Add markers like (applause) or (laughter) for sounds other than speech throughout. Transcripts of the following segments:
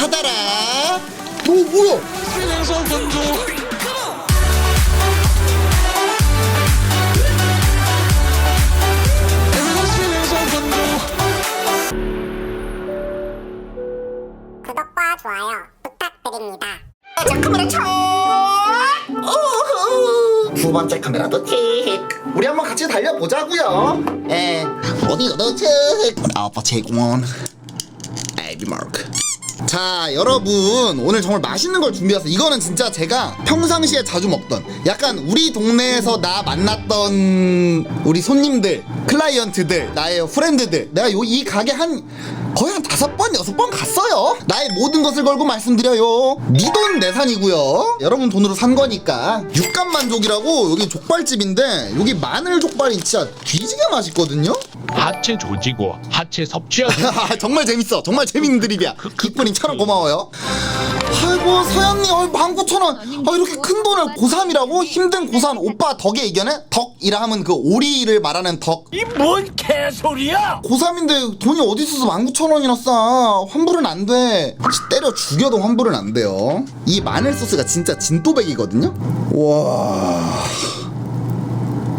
받아라. 오 뭐야. 구독과 좋아요 부탁드립니다. 자 카메라 차 오호. 두 번째 카메라도 틱. 우리 한번 같이 달려보자고요. 에 어디가도 틱. 아빠 제공원 에비 마크 자 여러분 오늘 정말 맛있는 걸 준비했어요 이거는 진짜 제가 평상시에 자주 먹던 약간 우리 동네에서 나 만났던 우리 손님들 클라이언트들 나의 프렌드들 내가 요 이 가게 한 거의 한 다섯 번 여섯 번 갔어요. 나의 모든 것을 걸고 말씀드려요. 네 돈 내산이고요. 여러분 돈으로 산 거니까. 육감만족이라고 여기 족발집인데 여기 마늘 족발이 진짜 뒤지게 맛있거든요? 하체 조지고 하체 섭취하고. 아, (laughs) 정말 재밌어. 정말 재밌는 드립이야. 기쁜이 차로 고마워요. 아이고 서연님 어, 19,000원 아, 이렇게 큰 돈을 고3이라고? 힘든 고3 오빠 덕에 이겨내? 덕이라 하면 그 오리를 말하는 덕 이 뭔 개소리야 고3인데 돈이 어디 있어서 19,000원이나 싸 환불은 안돼 때려 죽여도 환불은 안 돼요 이 마늘 소스가 진짜 진또백이거든요 와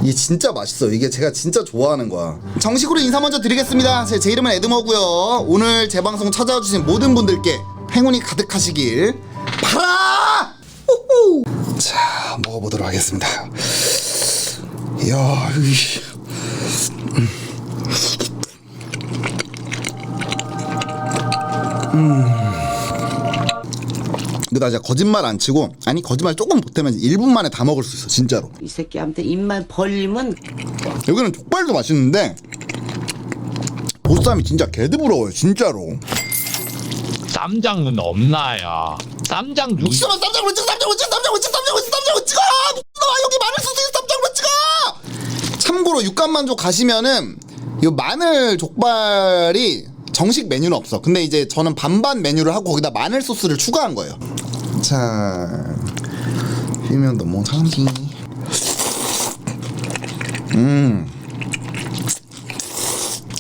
이게 진짜 맛있어요. 이게 제가 진짜 좋아하는 거야. 정식으로 인사 먼저 드리겠습니다. 제, 제 이름은 에드머고요. 오늘 제 방송 찾아와 주신 모든 분들께 행운이 가득하시길 바라! 호호! 자, 먹어보도록 하겠습니다. 이야, 으이. 근데 나 진짜 거짓말 안 치고 아니 거짓말 조금 보태면 1분 만에 다 먹을 수 있어 진짜로 이 새끼한테 입만 벌리면 여기는 족발도 맛있는데 보쌈이 진짜 개드부러워요 진짜로 쌈장은 없나요 쌈장 유 육수만 쌈장으로 찍어 쌈장으로 찍어 쌈장으로 찍어 쌈장으로 찍어 쌈장으로 찍어! 미친놈아 여기 마늘 소스 쌈장으로 찍어! 참고로 육감만족 가시면은 이 마늘 족발이 정식 메뉴는 없어. 근데 이제 저는 반반 메뉴를 하고 거기다 마늘 소스를 추가한 거예요. 자 휘면 너무 상기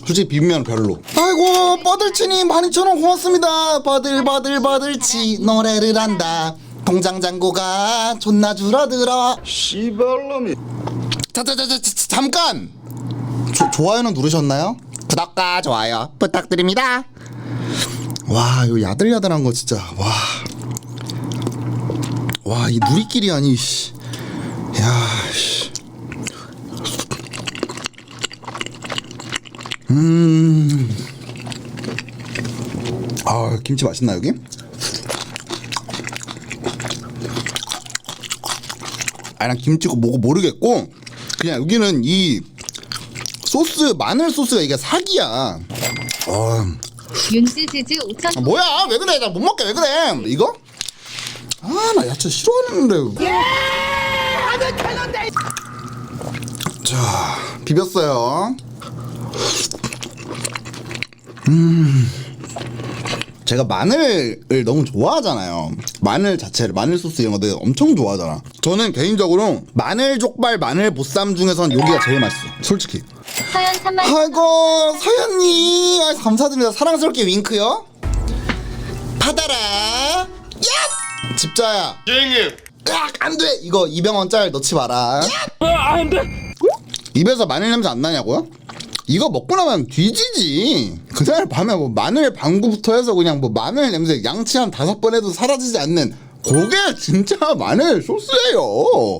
솔직히 비빔면 별로. 아이고 뻐들치님 12,000원 고맙습니다. 버들 버들 버들치 노래를 한다. 통장 잔고가 존나 줄어들어. 씨발놈이 자자자자 잠깐. 조, 좋아요는 누르셨나요? 구독과 좋아요 부탁드립니다. 와 이거 야들야들한 거 진짜 와. 와 이 누리끼리 아니 씨. 야 씨. 아 김치 맛있나 여기? 아 난 김치고 뭐고 모르겠고 그냥 여기는 이 소스 마늘 소스가 이게 사기야. 어, 윤스즈즈 5천 아, 뭐야 왜 그래 나 못 먹게 왜 그래 이거? 아 나 야채 싫어하는데. 자 비볐어요. 제가 마늘을 너무 좋아하잖아요. 마늘 자체를 마늘 소스 이런 거 내가 엄청 좋아하잖아. 저는 개인적으로 마늘 족발 마늘 보쌈 중에선 여기가 제일 맛있어. 솔직히. 서연 3만 아이고 서현님 아, 감사드립니다. 사랑스럽게 윙크요. 받아라. 야! 집자야. 형님 으악 안 돼 이거 200원짜리 넣지 마라. 안돼. 입에서 마늘 냄새 안 나냐고요? 이거 먹고 나면 뒤지지. 그날 밤에 뭐 마늘 방구부터 해서 그냥 뭐 마늘 냄새 양치 한 다섯 번 해도 사라지지 않는 그게 진짜 마늘 소스예요.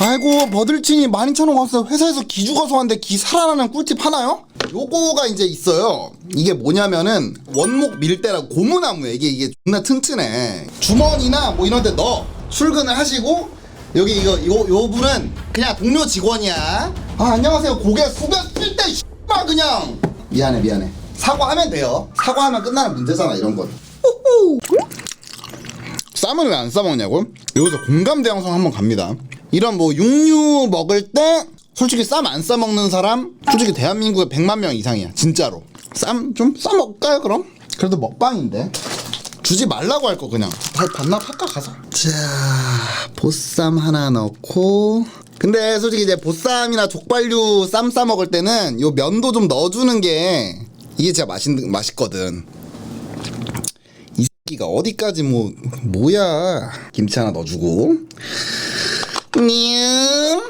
아이고 버들친이 12,000원 왔어요 회사에서 기 죽어서 왔는데 기 살아나는 꿀팁 하나요? 요거가 이제 있어요 이게 뭐냐면은 원목 밀대라고 고무나무에 이게 이게 존나 튼튼해 주머니나 뭐 이런 데 넣어 출근을 하시고 여기 이거 요, 요 분은 그냥 동료 직원이야. 아 안녕하세요. 고개 숙였을 때 씨발 그냥. 미안해 미안해. 사과하면 돼요. 사과하면 끝나는 문제잖아 이런 건. 쌈을 왜 안 싸먹냐고? 여기서 공감대 영상 한번 갑니다. 이런 뭐 육류 먹을 때 솔직히 쌈 안 싸먹는 사람? 솔직히 대한민국에 100만 명 이상이야 진짜로. 쌈 좀 싸먹을까요 그럼? 그래도 먹방인데 주지 말라고 할 거 그냥. 다 반납할까 가서? 자 보쌈 하나 넣고. 근데 솔직히 이제 보쌈이나 족발류 쌈 싸 먹을 때는 요 면도 좀 넣어주는 게 이게 진짜 맛있, 맛있거든. 끼가 어디까지 뭐 뭐야. 김치 하나 넣어주고. 냥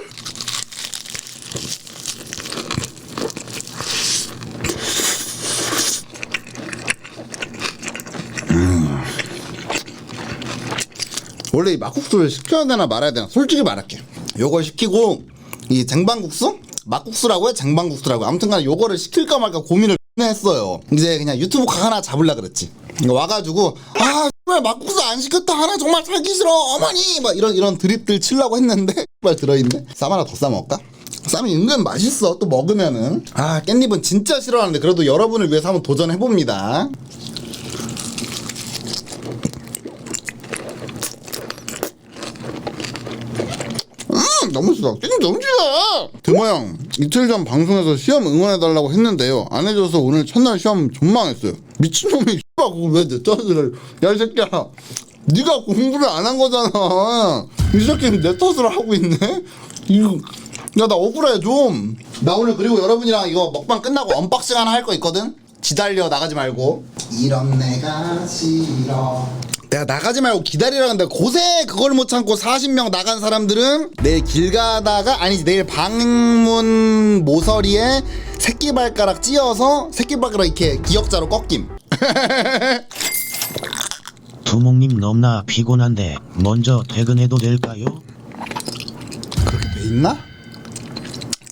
원래 이 막국수를 시켜야 되나 말아야 되나 솔직히 말할게 요걸 시키고 이 쟁반국수? 막국수라고 해? 쟁반국수라고. 아무튼간에 요거를 시킬까 말까 고민을 했어요. 이제 그냥 유튜브 각 하나 잡을라 그랬지. 와가지고 아 정말 막국수 안 시켰다. 하나 정말 살기 싫어. 어머니! 막 이런 이런 드립들 치려고 했는데 (laughs) 말 들어있네. 쌈 하나 더 싸먹을까? 쌈이 은근 맛있어. 또 먹으면은. 아 깻잎은 진짜 싫어하는데 그래도 여러분을 위해서 한번 도전해봅니다 음, 너무 싫어. 깻잎 너무 싫어. 드모 형 이틀 전 방송에서 시험 응원해달라고 했는데요. 안 해줘서 오늘 첫날 시험 존망했어요. 미친놈이 (laughs) 씨발 그걸 왜내 탓을 야이 새끼야. 네가 공부를 안 한 거잖아. 이 새끼는 내 탓을 하고 있네. 이거 야 나 억울해 좀. 나 오늘 그리고 여러분이랑 이거 먹방 끝나고 언박싱 하나 할 거 있거든. 지달려 나가지 말고. 이런 내가 싫어. 내가 나가지 말고 기다리라는데 고세 그걸 못 참고 40명 나간 사람들은 내일 길 가다가 아니지 내일 방문 모서리에 새끼 발가락 찧어서 새끼 발가락 이렇게 기역자로 꺾임 (laughs) 두목님 너무나 피곤한데 먼저 퇴근해도 될까요? 그렇게 돼 있나?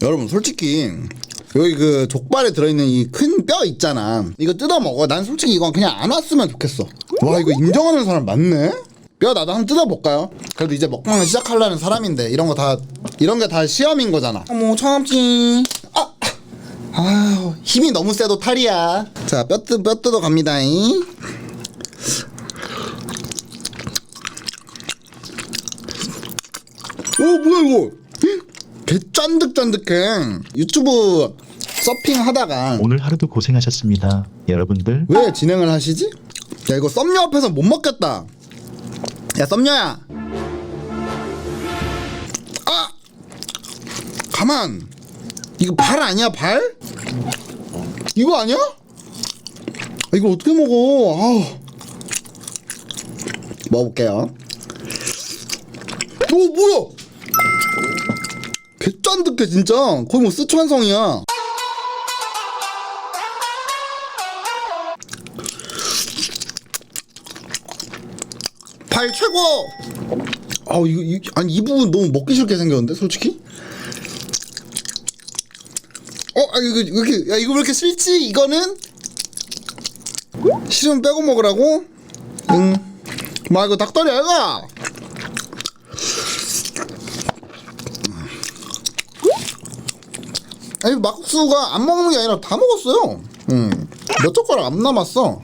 여러분 솔직히 여기 그 족발에 들어있는 이 큰 뼈 있잖아. 이거 뜯어 먹어. 난 솔직히 이건 그냥 안 왔으면 좋겠어. 와 이거 인정하는 사람 많네? 뼈 나도 한번 뜯어볼까요? 그래도 이제 먹방을 시작하려는 사람인데 이런 거 다 이런 게 다 시험인 거잖아. 어머 참지. 아, 아 힘이 너무 세도 탈이야. 자뼈 뜯, 뼈 뜯어 갑니다 잉. 오 뭐야 이거? 개 짠득짠득해. 유튜브 서핑 하다가 오늘 하루도 고생하셨습니다. 여러분들. 왜 진행을 하시지? 야 이거 썸녀 앞에서 못 먹겠다. 야 썸녀야. 아! 가만. 이거 발 아니야 발? 이거 아니야? 아, 이거 어떻게 먹어? 아우. 먹어볼게요. 오 뭐야? 개짠득해 진짜. 거의 뭐 스촨성이야 발 최고! 아 이거 이, 아니 이 부분 너무 먹기 싫게 생겼는데 솔직히? 어 아, 이거 왜 이렇게 야 이거 왜 이렇게 싫지? 이거는? 싫으면 빼고 먹으라고? 응 마 이거 닭다리 아이가! 아니 막국수가 안 먹는 게 아니라 다 먹었어요. 음. 몇 젓가락 안 남았어.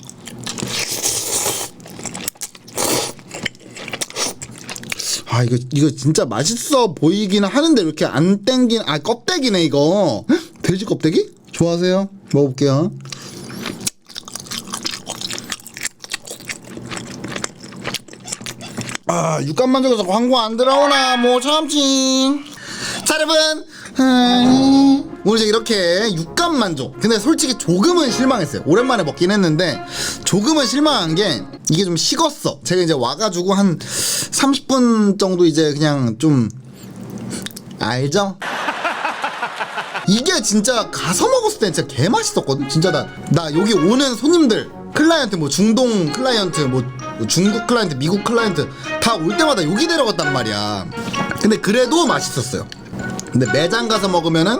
아 이거 이거 진짜 맛있어 보이긴 하는데 왜 이렇게 안 땡긴 아 껍데기네 이거. 헉? 돼지 껍데기? 좋아하세요? 먹어볼게요. 아 육감 만족해서 광고 안 들어오나 뭐 참지 자 여러분. 음, 오늘 이제 이렇게 육감 만족 근데 솔직히 조금은 실망했어요 오랜만에 먹긴 했는데 조금은 실망한 게 이게 좀 식었어 제가 이제 와가지고 한 30분 정도 이제 그냥 좀 알죠? 이게 진짜 가서 먹었을 때 진짜 개 맛있었거든. 진짜 나, 나 여기 오는 손님들, 클라이언트, 뭐 중동 클라이언트, 뭐 중국 클라이언트, 미국 클라이언트 다 올 때마다 여기 데려갔단 말이야. 근데 그래도 맛있었어요. 근데 매장 가서 먹으면은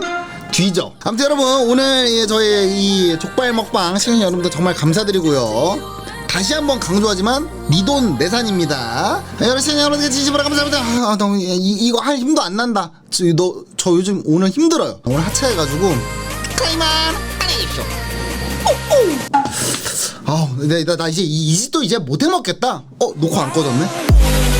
뒤져. 아무튼 여러분 오늘 이 저의 이 족발 먹방 시청해 여러분들 정말 감사드리고요. 다시 한번 강조하지만 니돈 내산입니다. 여러분 시청해 여러분들 진심으로 감사합니다. 아, 너무 이, 이거 할 힘도 안 난다. 저, 너, 저 요즘 오늘 힘들어요. 오늘 하차해가지고 그만 안해주십시오. 아우, 나, 나, 나 이제 이, 이 짓도 이제 못 해먹겠다. 어, 녹화 안 꺼졌네.